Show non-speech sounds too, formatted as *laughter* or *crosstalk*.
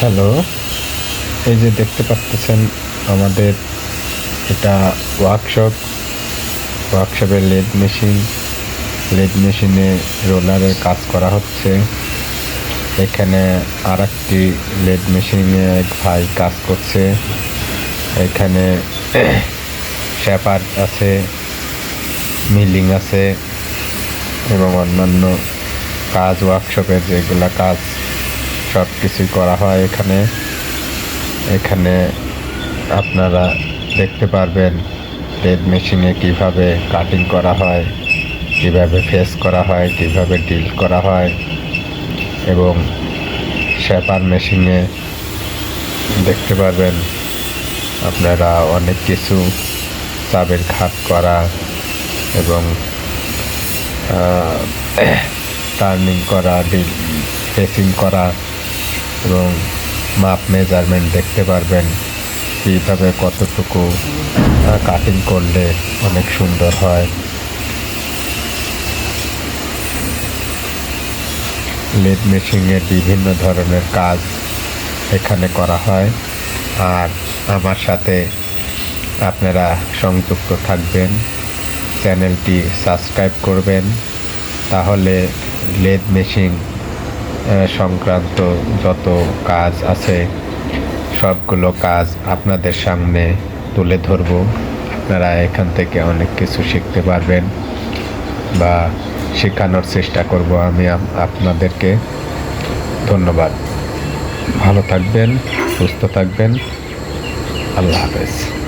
Hello. এই যে দেখতে পাচ্ছেন আমাদের এটা ওয়ার্কশপ ওয়ার্কশপের লেড মেশিন লেড মেশিনে রোলারের কাজ করা হচ্ছে। এখানে আর একটি লেদ মেশিনে এক ভাই কাজ করছে। এখানে শ্যাপার আছে মিলিং আছে এবং অন্যান্য কাজ ওয়ার্কশপের যেগুলা কাজ সব কিছুই করা হয় এখানে। এখানে আপনারা দেখতে পারবেন লেদ মেশিনে কীভাবে কাটিং করা হয়, কীভাবে ফেস করা হয়, কীভাবে ডিল করা হয় এবং শ্যাপার মেশিনে দেখতে পারবেন আপনারা অনেক কিছু চাবের খাট করা এবং টার্নিং *clears throat* করা, ডিল ফেসিং করা এবং মাপ মেজারমেন্ট দেখতে পারবেন কীভাবে কতটুকু কাটিং করলে অনেক সুন্দর হয়। লেদ মেশিনের বিভিন্ন ধরনের কাজ এখানে করা হয়। আর আমার সাথে আপনারা সংযুক্ত থাকবেন। চ্যানেলটি সাবস্ক্রাইব করবেন। তাহলে লেদ মেশিন সংক্রান্ত যত কাজ আছে, সবগুলো কাজ আপনাদের সামনে তুলে ধরব। আপনারা এখান থেকে অনেক কিছু শিখতে পারবেন বা শেখানোর চেষ্টা করব আমি আপনাদেরকে। ধন্যবাদ। ভালো থাকবেন, সুস্থ থাকবেন। আল্লাহ হাফেজ।